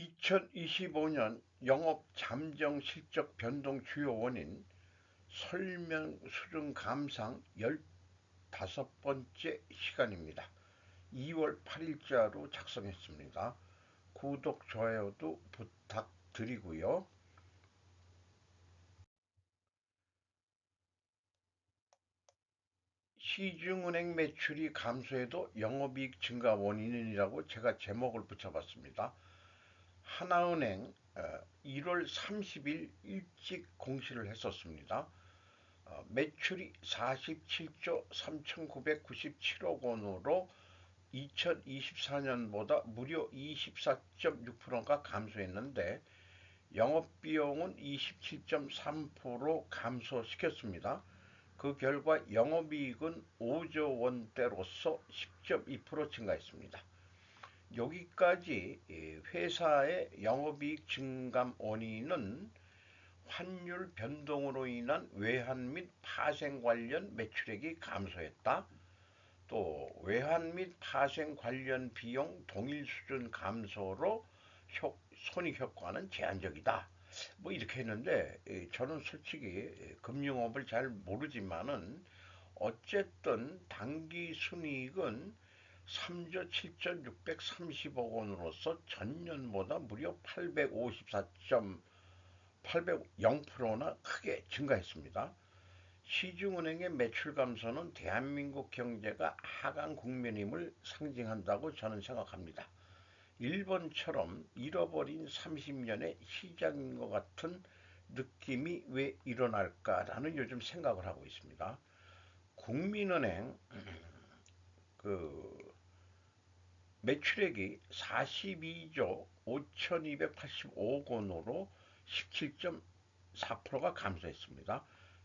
2025년 영업 잠정 실적 변동 주요 원인 설명 수준 감상 15번째 시간입니다. 2월 8일자로 작성했습니다. 구독, 좋아요도 부탁드리고요. 시중은행 매출이 감소해도 영업이익 증가 원인이라고 제가 제목을 붙여봤습니다. 하나은행 1월 어, 30일 일찍 공시를 했었습니다. 어, 매출이 47조 3,997억 원으로 2024년보다 무려 24.6%가 감소했는데 영업비용은 27.3% 감소시켰습니다. 그 결과 영업이익은 5조 원대로서 10.2% 증가했습니다. 여기까지 회사의 영업이익 증감 원인은 환율 변동으로 인한 외환 및 파생 관련 매출액이 감소했다. 또 외환 및 파생 관련 비용 동일 수준 감소로 효, 손익 효과는 제한적이다. 뭐 이렇게 했는데 저는 솔직히 금융업을 잘 모르지만은 어쨌든 단기 순이익은 3조 7,630억 원으로서 전년보다 무려 854.800%나 크게 증가했습니다. 시중은행의 매출 감소는 대한민국 경제가 하강 국면임을 상징한다고 저는 생각합니다. 일본처럼 잃어버린 30년의 시작인 것 같은 느낌이 왜 일어날까라는 요즘 생각을 하고 있습니다. 국민은행 그 매출액이 42조 5,285억 원으로 17.4%가 감소했습니다.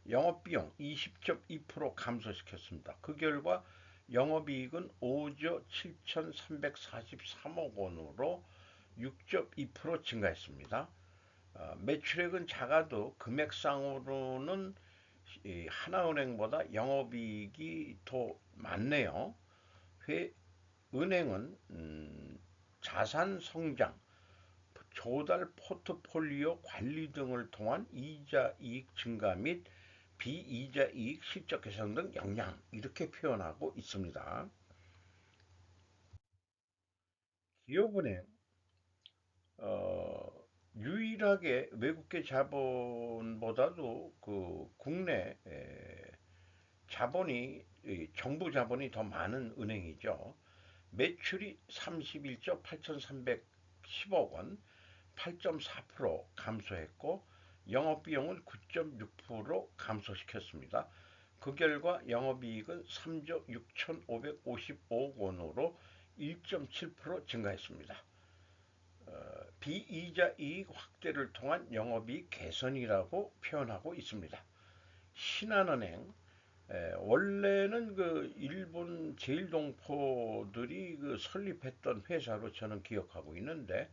영업비용 20.2% 감소시켰습니다. 그 결과 영업이익은 5조 7,343억 원으로 6.2% 증가했습니다. 어, 매출액은 작아도 금액상으로는 하나은행보다 영업이익이 더 많네요. 회, 은행은 음, 자산 성장, 조달 포트폴리오 관리 등을 통한 이자 이익 증가 및 비이자 이익 실적 개선 등 영향 이렇게 표현하고 있습니다. 기업은행 어, 유일하게 외국계 자본보다도 그 국내 에, 자본이 정부 자본이 더 많은 은행이죠. 매출이 31조 8,310억 원, 8.4% 감소했고 영업비용은 9.6% 감소시켰습니다. 그 결과 영업이익은 3조 6,555억 원으로 1.7% 증가했습니다. 어, 비이자 이익 확대를 통한 영업이익 개선이라고 표현하고 있습니다. 신한은행 에, 원래는 그 일본 제일동포들이 그 설립했던 회사로 저는 기억하고 있는데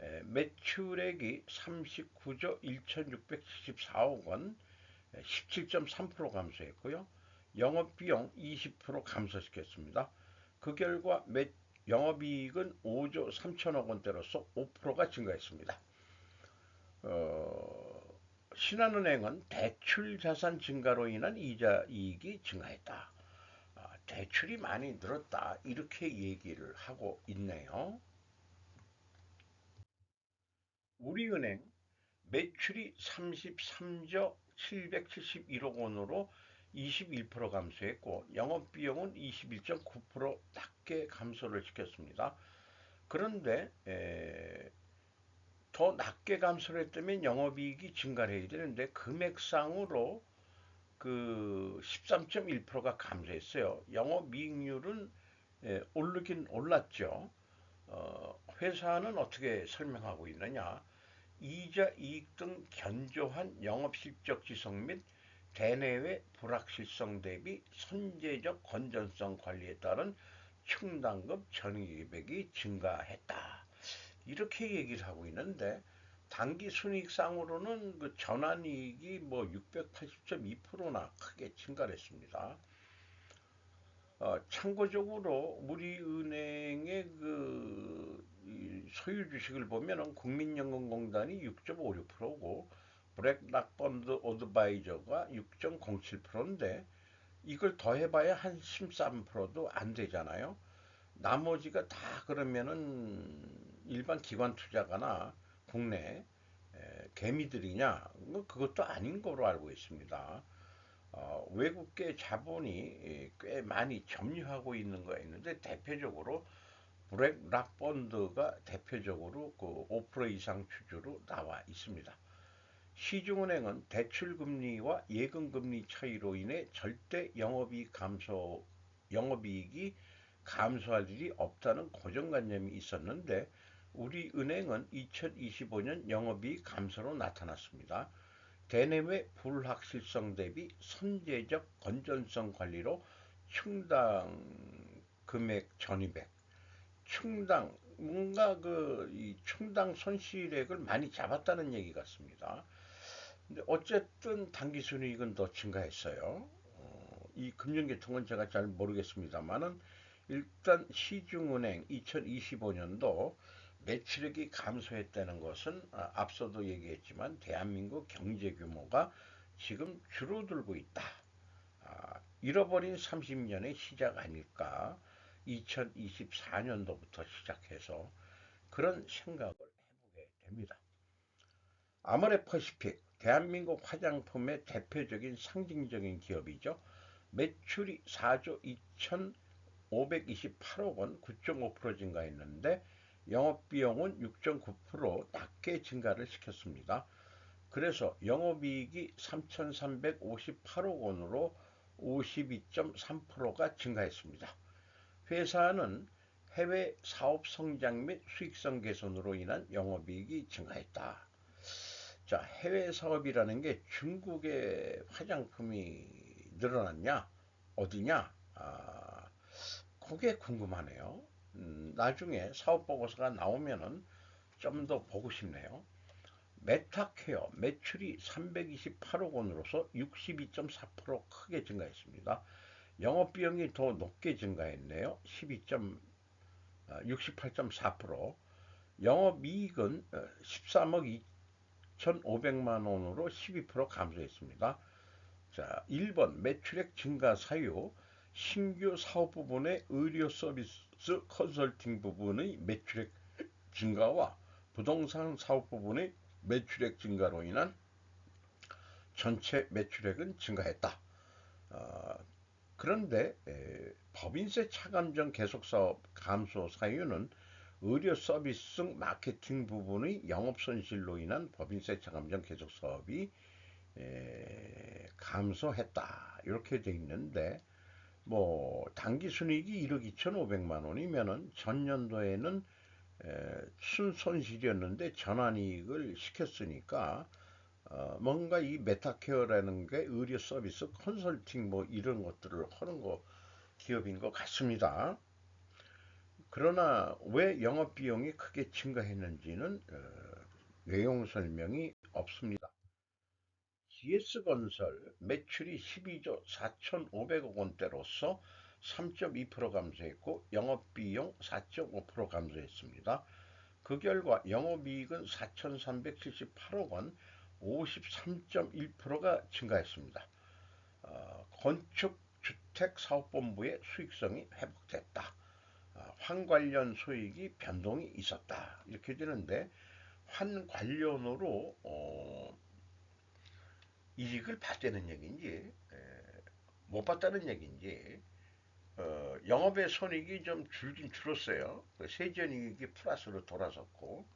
에, 매출액이 39조 1,674억 원, 17.3% 감소했고요. 영업비용 20% 감소시켰습니다. 그 결과 매, 영업이익은 5조 3천억 원대로서 5%가 증가했습니다. 어, 신한은행은 대출 자산 증가로 인한 이자 이익이 증가했다. 아, 대출이 많이 늘었다. 이렇게 얘기를 하고 있네요. 우리은행 매출이 33조 771억 원으로 21% 감소했고 영업비용은 21.9% 낮게 감소를 시켰습니다. 그런데 에, 더 낮게 감소를 했다면 영업이익이 증가를 해야 되는데 금액상으로 그 13.1%가 감소했어요. 영업이익률은 예, 오르긴 올랐죠. 어, 회사는 어떻게 설명하고 있느냐? 이자 이익 등 견조한 영업실적 지성 및 대내외 불확실성 대비 선제적 건전성 관리에 따른 충당급 전입액이 증가했다. 이렇게 얘기를 하고 있는데 단기 순이익상으로는 그 전환이익이 뭐 680.2%나 크게 증가했습니다. 어, 참고적으로 우리 은행의 그 소유 주식을 보면은 국민연금공단이 6.56%고 브렉락펀드 오드바이저가 6.07%인데 이걸 더해봐야 한 13%도 안 되잖아요. 나머지가 다 그러면은 일반 기관 투자가나 국내 개미들이냐? 뭐 그것도 아닌 거로 알고 있습니다. 어, 외국계 자본이 꽤 많이 점유하고 있는 거 있는데 대표적으로 브렉 락펀드가 대표적으로 그 5% 이상 주주로 나와 있습니다. 시중은행은 대출금리와 예금금리 차이로 인해 절대 영업이익 감소, 영업이익이 감소할 일이 없다는 고정관념이 있었는데 우리 은행은 2025년 영업이익 감소로 나타났습니다. 대내외 불확실성 대비 선제적 건전성 관리로 충당 금액 전입액, 충당 뭔가 그 충당 손실액을 많이 잡았다는 얘기 같습니다. 근데 어쨌든 단기 순이익은 더 증가했어요. 어, 이 금융계통은 제가 잘 모르겠습니다만은 일단 시중은행 2025년도 매출액이 감소했다는 것은 아, 앞서도 얘기했지만 대한민국 경제 규모가 지금 줄어들고 있다. 아, 잃어버린 30년의 시작 아닐까. 2024년도부터 시작해서 그런 생각을 해보게 됩니다. 아모레퍼시픽 대한민국 화장품의 대표적인 상징적인 기업이죠. 매출이 4조 2,528억 원 9.5% 증가했는데 영업비용은 6.9% 낮게 증가를 시켰습니다. 그래서 영업이익이 3,358억 원으로 52.3%가 증가했습니다. 회사는 해외 사업 성장 및 수익성 개선으로 인한 영업이익이 증가했다. 자, 해외 사업이라는 게 중국의 화장품이 늘어났냐? 어디냐? 아, 그게 궁금하네요. 음, 나중에 사업 보고서가 나오면은 좀 더 보고 싶네요. 메타케어 매출이 328억 원으로서 62.4% 크게 증가했습니다. 영업비용이 더 높게 증가했네요. 12. 68.4% 영업이익은 13억 1,500만 원으로 12% 감소했습니다. 자, 1번 매출액 증가 사유 신규 사업 부분의 의료 서비스 컨설팅 부분의 매출액 증가와 부동산 사업 부분의 매출액 증가로 인한 전체 매출액은 증가했다. 어, 그런데 에, 법인세 차감정 계속사업 감소 사유는 의료 서비스 등 마케팅 부분의 영업 손실로 인한 법인세 차감정 계속 사업이 에, 감소했다 이렇게 돼 있는데 뭐 단기 순이익이 1억 2,500만 원이면은 전년도에는 에, 순손실이었는데 전환이익을 시켰으니까 어, 뭔가 이 메타케어라는 게 의료 서비스 컨설팅 뭐 이런 것들을 하는 거 기업인 것 같습니다. 그러나 왜 영업 비용이 크게 증가했는지는 어, 내용 설명이 없습니다. GS건설 매출이 12조 4,500억 원대로서 3.2% 감소했고 영업비용 4.5% 감소했습니다. 그 결과 영업이익은 4,378억 원 53.1%가 증가했습니다. 어, 건축주택사업본부의 수익성이 회복됐다. 어, 환 관련 소익이 변동이 있었다. 이렇게 되는데 환 관련으로 어, 이익을 받다는 얘기인지 에, 못 받다는 얘기인지 어, 영업의 손익이 좀 줄긴 줄었어요. 그 세전이익이 플러스로 돌아섰고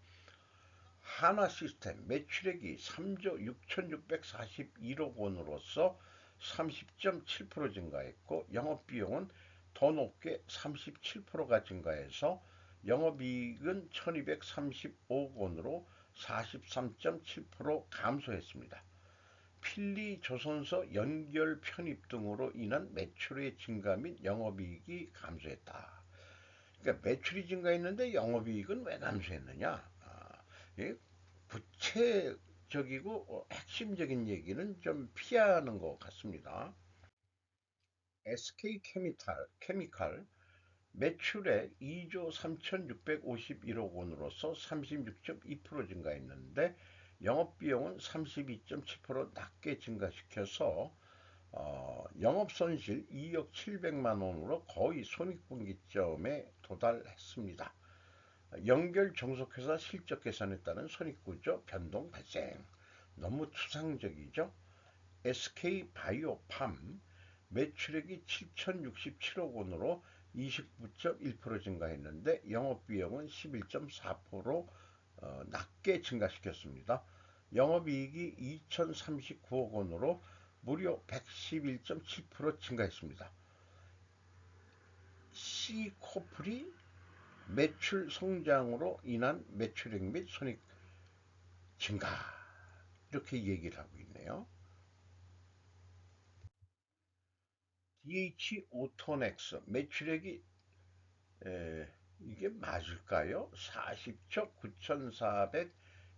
하나 시스템 매출액이 3조 6,641억 원으로서 30.7% 증가했고 영업비용은 더 높게 37%가 증가해서 영업이익은 1235억 원으로 43.7% 감소했습니다. 필리 조선소 연결 편입 등으로 인한 매출의 증가 및 영업이익이 감소했다. 그러니까 매출이 증가했는데 영업이익은 왜 감소했느냐? 아, 예? 구체적이고 어, 핵심적인 얘기는 좀 피하는 것 같습니다. SK 케미칼, 케미칼 매출액 2조 3,651억 원으로서 36.2% 증가했는데 영업비용은 32.7% 낮게 증가시켜서 어, 영업손실 2억 7백만 원으로 거의 손익분기점에 도달했습니다. 연결 종속회사 실적 개선에 따른 손익구조 변동 발생. 너무 추상적이죠? SK바이오팜 매출액이 7,067억 원으로 29.1% 증가했는데 영업비용은 11.4% 어, 낮게 증가시켰습니다. 영업이익이 2,039억 원으로 무려 111.7% 증가했습니다. C코플이 매출 성장으로 인한 매출액 및 손익 증가 이렇게 얘기를 하고 있네요. DH 오토넥스 매출액이 에, 이게 맞을까요? 40조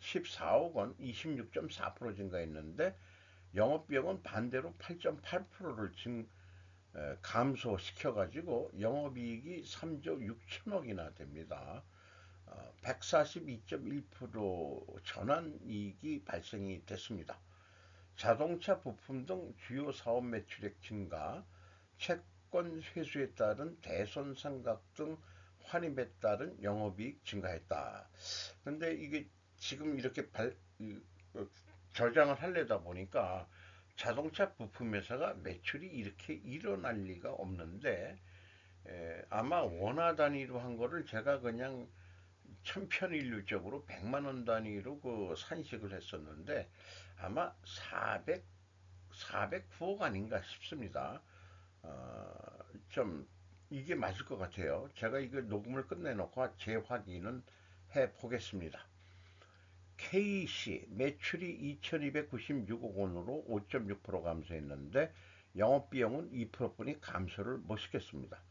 9,414억 원 26.4% 증가했는데 영업비용은 반대로 8.8%를 증 에, 감소시켜가지고 영업이익이 3조 6천억이나 됩니다. 어, 142.1% 전환이익이 발생이 됐습니다. 자동차 부품 등 주요 사업 매출액 증가, 채권 회수에 따른 대손 상각 등 환입에 따른 영업이익 증가했다. 근데 이게 지금 이렇게 발, 어, 저장을 하려다 보니까 자동차 부품 회사가 매출이 이렇게 일어날 리가 없는데 에, 아마 원화 단위로 한 거를 제가 그냥 천편일률적으로 100만 원 단위로 그 산식을 했었는데 아마 400 409억 아닌가 싶습니다. 어, 좀 이게 맞을 것 같아요. 제가 이거 녹음을 끝내놓고 재확인은 해 보겠습니다. KC 매출이 2296억 원으로 5.6% 감소했는데 영업비용은 2%뿐이 감소를 못 시켰습니다.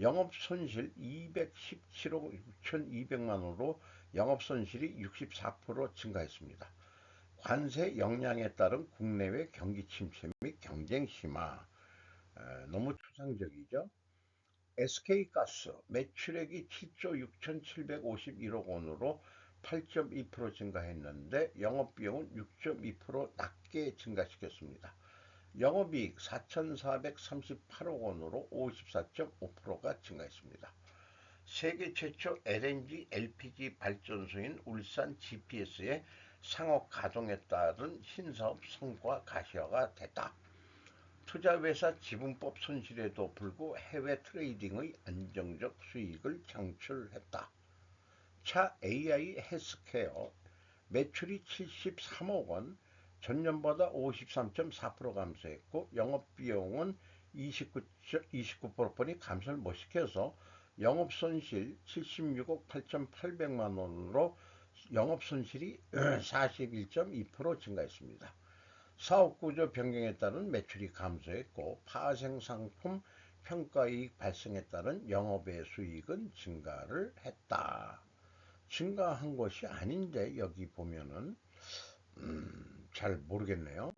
영업손실 217억 6,200만 원으로 영업손실이 64% 증가했습니다. 관세 영향에 따른 국내외 경기 침체 및 경쟁 심화 너무 추상적이죠. SK가스 매출액이 7조 6,751억 원으로 8.2% 증가했는데 영업비용은 6.2% 낮게 증가시켰습니다. 영업이익 4,438억 원으로 54.5%가 증가했습니다. 세계 최초 LNG, LPG 발전소인 울산 GPS의 상업 가동에 따른 신사업 성과 가시화가 됐다. 투자회사 지분법 손실에도 불구 해외 트레이딩의 안정적 수익을 창출했다. 차 AI 헬스케어 매출이 73억 원, 전년보다 53.4% 감소했고 영업비용은 29, 29%이 감소를 못 시켜서 영업손실 76억 8,800만 원으로 영업손실이 41.2% 증가했습니다. 사업구조 변경에 따른 매출이 감소했고 파생상품 평가이익 발생에 따른 영업의 수익은 증가를 했다. 증가한 것이 아닌데 여기 보면은 음, 잘 모르겠네요.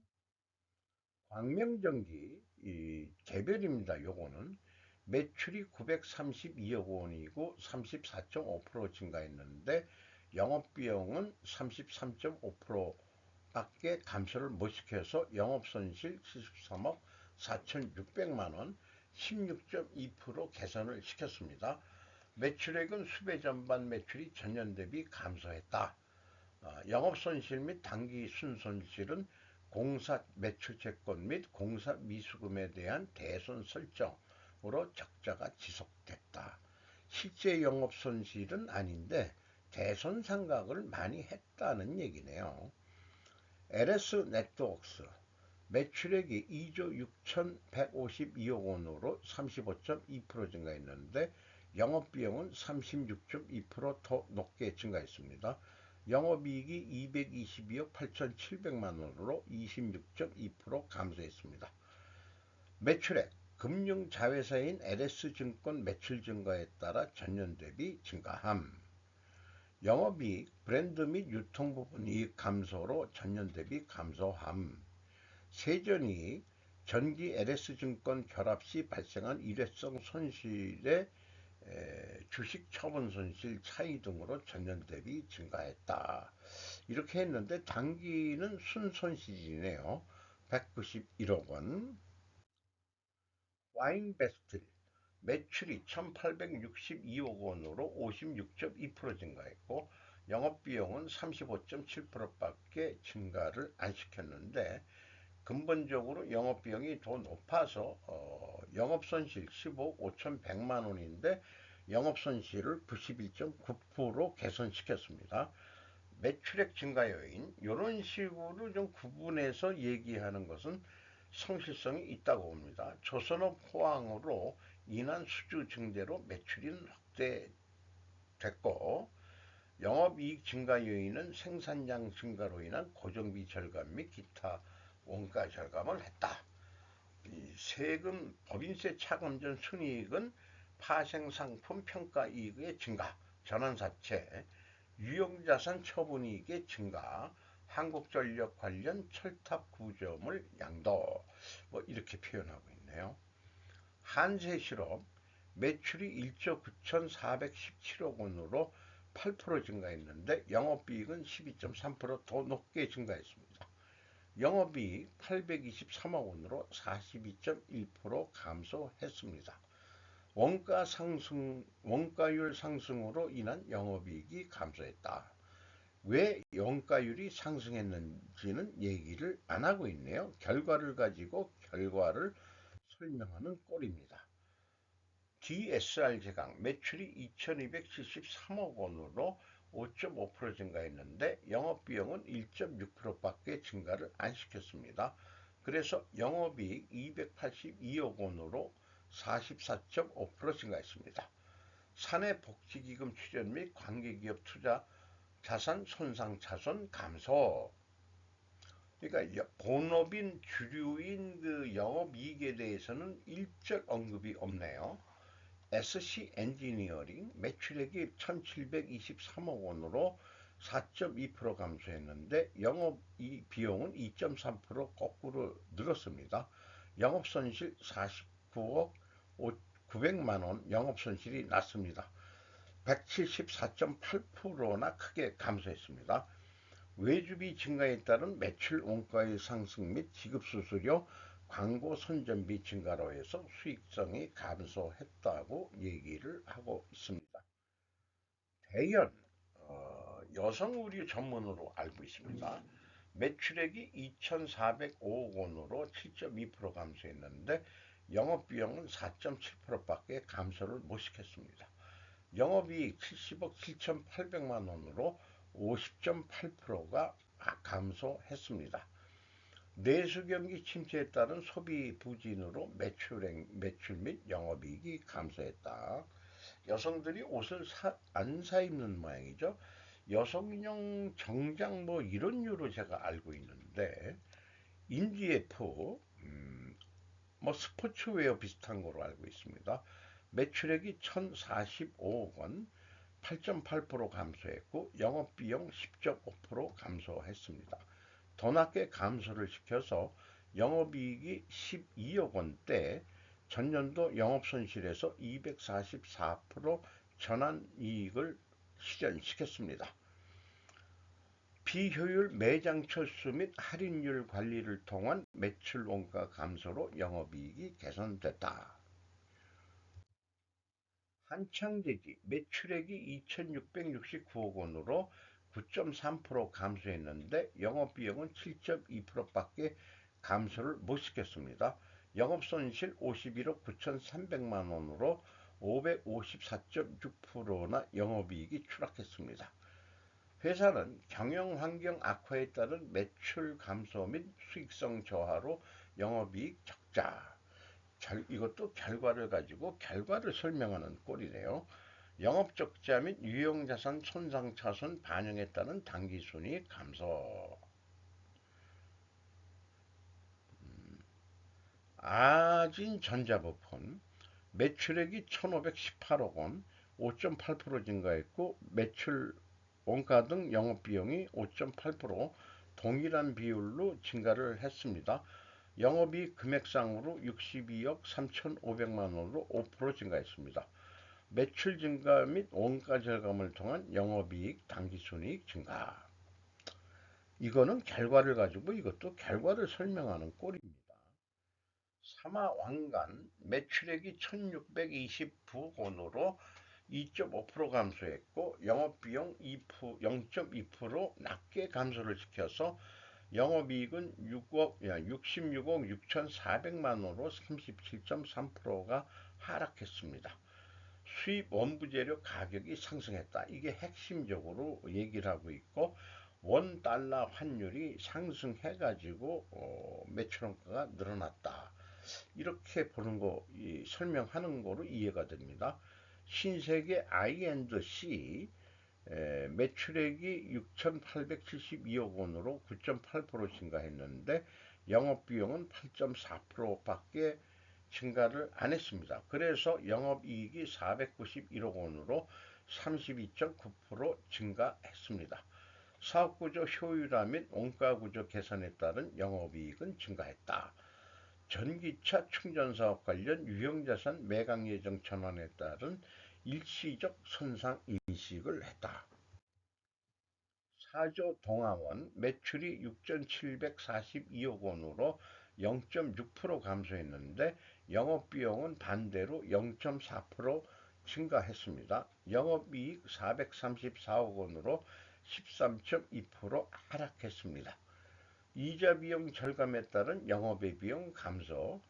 광명전기 이 개별입니다. 요거는 매출이 932억 원이고 34.5% 증가했는데 영업비용은 33.5% 밖에 감소를 못 시켜서 영업손실 73억 4,600만 원 16.2% 개선을 시켰습니다. 매출액은 수배 전반 매출이 전년 대비 감소했다. 어, 영업손실 및 단기 순손실은 공사 매출 채권 및 공사 미수금에 대한 대손 설정으로 적자가 지속됐다. 실제 영업손실은 아닌데 대손 상각을 많이 했다는 얘기네요. LS 네트웍스 매출액이 2조 6,152억 원으로 35.2% 증가했는데 영업비용은 36.2%더 높게 증가했습니다. 영업이익이 222억 8,700만 원으로 26.2% 감소했습니다. 매출액 금융자회사인 LS증권 매출 증가에 따라 전년 대비 증가함. 영업이익 브랜드 및 유통 부분 이익 감소로 전년 대비 감소함. 세전이 전기 LS증권 결합 시 발생한 일회성 손실의 에, 주식 처분 손실 차이 등으로 전년 대비 증가했다. 이렇게 했는데 단기는 순손실이네요. 191억 원. 와인 베스트 매출이 1862억 원으로 56.2% 증가했고 영업비용은 35.7%밖에 증가를 안 시켰는데 근본적으로 영업비용이 더 높아서 어, 영업손실 15억 5,100만 원인데 영업손실을 91.9% 개선시켰습니다. 매출액 증가 요인 이런 식으로 좀 구분해서 얘기하는 것은 성실성이 있다고 봅니다. 조선업 호황으로 인한 수주 증대로 매출이 확대됐고 영업이익 증가 요인은 생산량 증가로 인한 고정비 절감 및 기타 원가 절감을 했다. 세금 법인세 차감 전 순이익은 파생상품 평가이익의 증가, 전환사채, 유용자산 처분이익의 증가, 한국전력 관련 철탑 구조물 양도 뭐 이렇게 표현하고 있네요. 한세실업 매출이 1조 9,417억 원으로 8% 증가했는데 영업이익은 12.3%더 높게 증가했습니다. 영업이익 823억 원으로 42.1% 감소했습니다. 원가 상승, 원가율 상승으로 인한 영업이익이 감소했다. 왜 원가율이 상승했는지는 얘기를 안 하고 있네요. 결과를 가지고 결과를 설명하는 꼴입니다. DSR 제강 매출이 2273억 원으로 5.5% 증가했는데 영업비용은 1.6%밖에 증가를 안 시켰습니다. 그래서 영업이익 282억 원으로 44.5% 증가했습니다. 사내 복지기금 출연 및 관계기업 투자 자산 손상 차손 감소. 그러니까 본업인 주류인 그 영업이익에 대해서는 일절 언급이 없네요. SC 엔지니어링 매출액이 1723억 원으로 4.2% 감소했는데 영업 이 비용은 2.3% 거꾸로 늘었습니다. 영업 손실 49억 900만 원 영업 손실이 났습니다. 174.8%나 크게 감소했습니다. 외주비 증가에 따른 매출 원가의 상승 및 지급 수수료 광고 선전비 증가로 해서 수익성이 감소했다고 얘기를 하고 있습니다. 대연 어, 여성 의류 전문으로 알고 있습니다. 매출액이 2,405억 원으로 7.2% 감소했는데 영업비용은 4.7%밖에 감소를 못 시켰습니다. 영업이익 70억 7,800만 원으로 50.8%가 감소했습니다. 내수 경기 침체에 따른 소비 부진으로 매출, 매출 및 영업이익이 감소했다. 여성들이 옷을 사, 안 사 입는 모양이죠. 여성용 정장 뭐 이런 류로 제가 알고 있는데 인디에프 음, 뭐 스포츠웨어 비슷한 거로 알고 있습니다. 매출액이 1,045억 원, 8.8% 감소했고 영업비용 10.5% 감소했습니다. 더 낮게 감소를 시켜서 영업이익이 12억 원대 전년도 영업손실에서 244% 전환이익을 실현시켰습니다. 비효율 매장 철수 및 할인율 관리를 통한 매출 원가 감소로 영업이익이 개선됐다. 한창대지 매출액이 2,669억 원으로 9.3% 감소했는데 영업비용은 7.2%밖에 감소를 못 시켰습니다. 영업손실 51억 9,300만 원으로 554.6%나 영업이익이 추락했습니다. 회사는 경영환경 악화에 따른 매출 감소 및 수익성 저하로 영업이익 적자. 이것도 결과를 가지고 결과를 설명하는 꼴이네요. 영업적자 및 유용자산 손상차손 반영에 따른 당기순이익 감소 음, 아진전자부품 매출액이 1518억 원 5.8% 증가했고 매출 원가 등 영업비용이 5.8% 동일한 비율로 증가를 했습니다. 영업이익 금액상으로 62억 3,500만 원으로 5% 증가했습니다. 매출 증가 및 원가 절감을 통한 영업이익, 당기순이익 증가. 이거는 결과를 가지고 이것도 결과를 설명하는 꼴입니다. 사마 왕관 매출액이 1629원으로 2.5% 감소했고 영업비용 0.2% 낮게 감소를 시켜서 영업이익은 6억, 66억 6,400만 원으로 37.3%가 하락했습니다. 수입 원부재료 가격이 상승했다. 이게 핵심적으로 얘기를 하고 있고 원 달러 환율이 상승해가지고 어, 매출원가가 늘어났다. 이렇게 보는 거 설명하는 거로 이해가 됩니다. 신세계 I&C 매출액이 6,872억 원으로 9.8% 증가했는데 영업비용은 8.4%밖에 증가를 안 했습니다. 그래서 영업이익이 491억 원으로 32.9% 증가했습니다. 사업구조 효율화 및 원가구조 개선에 따른 영업이익은 증가했다. 전기차 충전사업 관련 유형자산 매각 예정 전환에 따른 일시적 손상 인식을 했다. 사조 동아원 매출이 6,742억 원으로 0.6% 감소했는데 영업비용은 반대로 0.4% 증가했습니다. 영업이익 434억 원으로 13.2% 하락했습니다. 이자 비용 절감에 따른 영업의 비용 감소.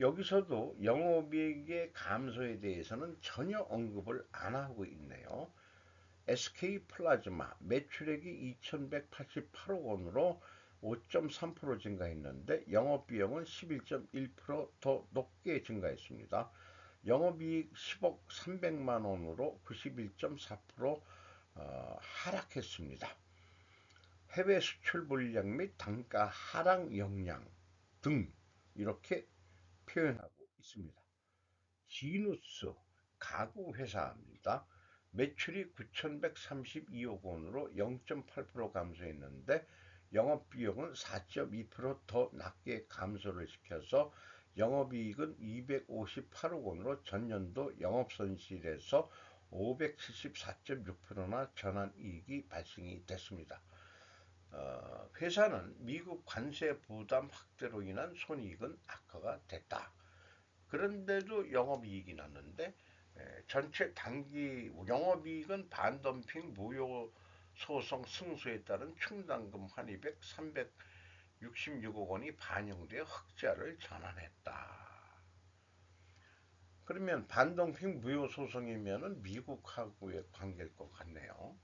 여기서도 영업이익의 감소에 대해서는 전혀 언급을 안 하고 있네요. SK 플라즈마 매출액이 2188억 원으로 5.3% 증가했는데 영업비용은 11.1%더 높게 증가했습니다. 영업이익 10억 300만 원으로 91.4% 어, 하락했습니다. 해외 수출 물량 및 단가 하락 역량 등 이렇게 표현하고 있습니다. 지누스 가구 회사입니다. 매출이 9,132억 원으로 0.8% 감소했는데 영업비용은 4.2%더 낮게 감소를 시켜서 영업이익은 258억 원으로 전년도 영업손실에서 574.6%나 전환이익이 발생이 됐습니다. 어, 회사는 미국 관세 부담 확대로 인한 손익은 악화가 됐다. 그런데도 영업이익이 났는데 에, 전체 단기 영업이익은 반덤핑 무효 소송 승소에 따른 충당금 환입액 366억 원이 반영되어 흑자를 전환했다. 그러면 반덤핑 무효 소송이면은 미국하고의 관계일 것 같네요.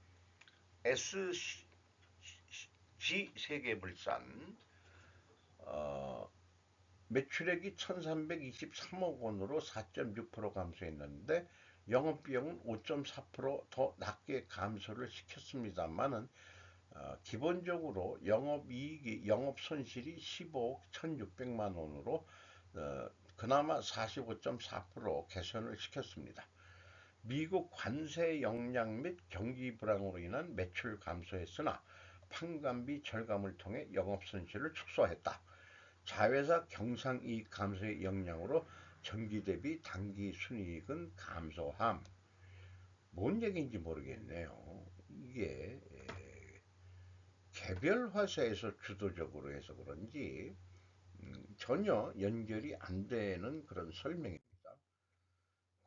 SG 세계물산 어, 매출액이 1323억 원으로 4.6% 감소했는데 영업비용은 5.4%더 낮게 감소를 시켰습니다만은 어, 기본적으로 영업이익이 영업손실이 15억 1600만 원으로 어, 그나마 45.4% 개선을 시켰습니다. 미국 관세 역량 및 경기 불황으로 인한 매출 감소했으나 판관비 절감을 통해 영업손실을 축소했다. 자회사 경상이익 감소의 영향으로 전기 대비 단기 순이익은 감소함. 뭔 얘기인지 모르겠네요. 이게 개별 화사에서 주도적으로 해서 그런지 음, 전혀 연결이 안 되는 그런 설명입니다.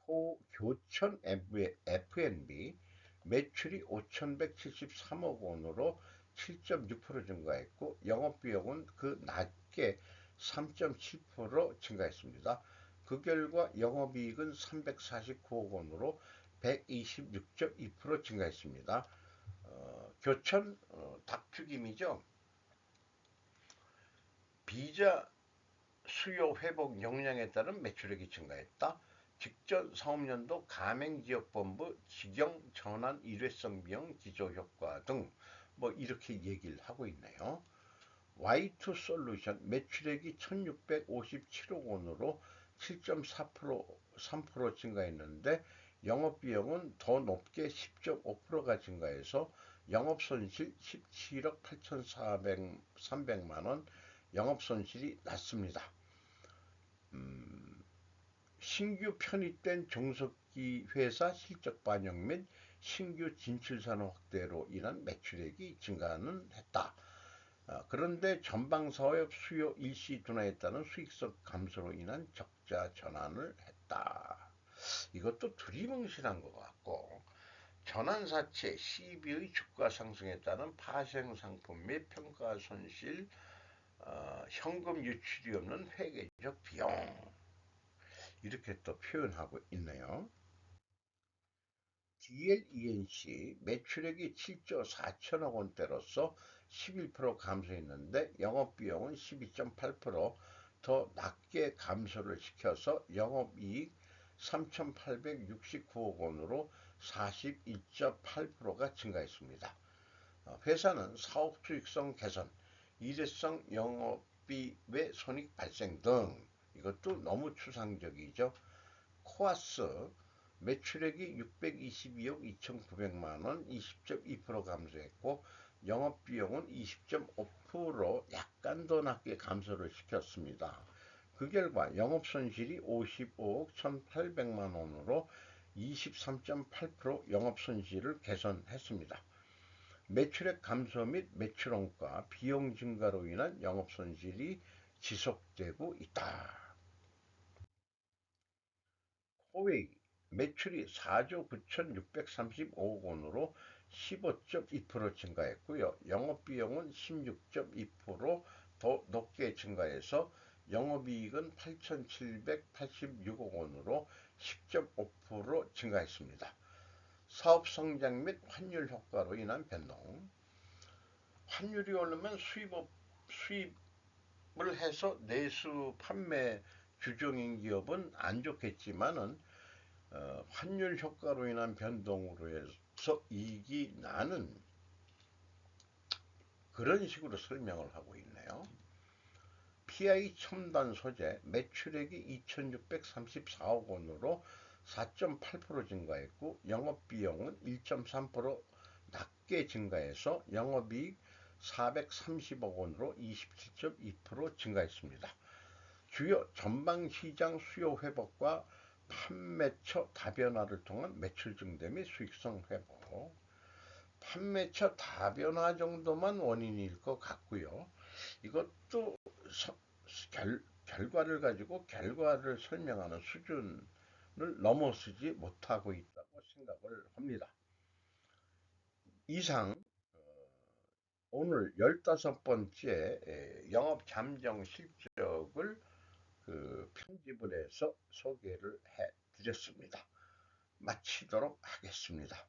호 교천 F&B 매출이 5,173억 원으로 7.6% 증가했고 영업비용은 그 낮게 3.7% 증가했습니다. 그 결과 영업이익은 349억 원으로 126.2% 증가했습니다. 어, 교천 어, 닭튀김이죠. 비자 수요 회복 역량에 따른 매출액이 증가했다. 직전 사업년도 가맹지역본부 직영 전환 일회성 비용 기조 효과 등 뭐 이렇게 얘기를 하고 있네요. Y2 솔루션 매출액이 1657억 원으로 7.4% 3% 증가했는데 영업비용은 더 높게 10.5%가 증가해서 영업손실 17억 8,400만 원 영업손실이 났습니다. 음, 신규 편입된 종속기 회사 실적 반영 및 신규 진출 산업 확대로 인한 매출액이 증가는 했다. 아, 그런데 전방 사업 수요 일시 따른 수익성 감소로 인한 적자 전환을 했다. 이것도 두리뭉실한 것 같고 전환사채 CB의 주가 상승에 따른 파생 상품 및 평가 손실, 어, 현금 유출이 없는 회계적 비용 이렇게 또 표현하고 있네요. DLENC 매출액이 7조 4천억 원대로서 11% 감소했는데 영업비용은 12.8%더 낮게 감소를 시켜서 영업이익 3,869억 원으로 41.8%가 증가했습니다. 어, 회사는 사업 수익성 개선, 일회성 영업비 외 손익 발생 등 이것도 너무 추상적이죠. 코아스 매출액이 622억 2,900만원 20.2% 감소했고 영업비용은 20.5% 약간 더 낮게 감소를 시켰습니다. 그 결과 영업손실이 55억 1,800만원으로 23.8% 영업손실을 개선했습니다. 매출액 감소 및 매출원가, 비용 증가로 인한 영업손실이 지속되고 있다. 코웨이 매출이 4조 9,635억 원으로 15.2% 증가했고요. 영업비용은 16.2%더 높게 증가해서 영업이익은 8,786억 원으로 10.5% 증가했습니다. 사업 성장 및 환율 효과로 인한 변동. 환율이 오르면 수입업, 수입을 해서 내수 판매 주종인 기업은 안 좋겠지만은 어, 환율 효과로 인한 변동으로 해서 이익이 나는 그런 식으로 설명을 하고 있네요. PI 첨단 소재 매출액이 2,634억 원으로 4.8% 증가했고 영업비용은 1.3% 낮게 증가해서 영업이익 430억 원으로 27.2% 증가했습니다. 주요 전방시장 수요 회복과 판매처 다변화를 통한 매출 증대 및 수익성 회복. 판매처 다변화 정도만 원인일 것 같고요. 이것도 서, 결, 결과를 가지고 결과를 설명하는 수준을 넘어서지 못하고 있다고 생각을 합니다. 이상 어, 오늘 15번째 영업 잠정 실적을 그 편집을 해서 소개를 해 드렸습니다. 마치도록 하겠습니다.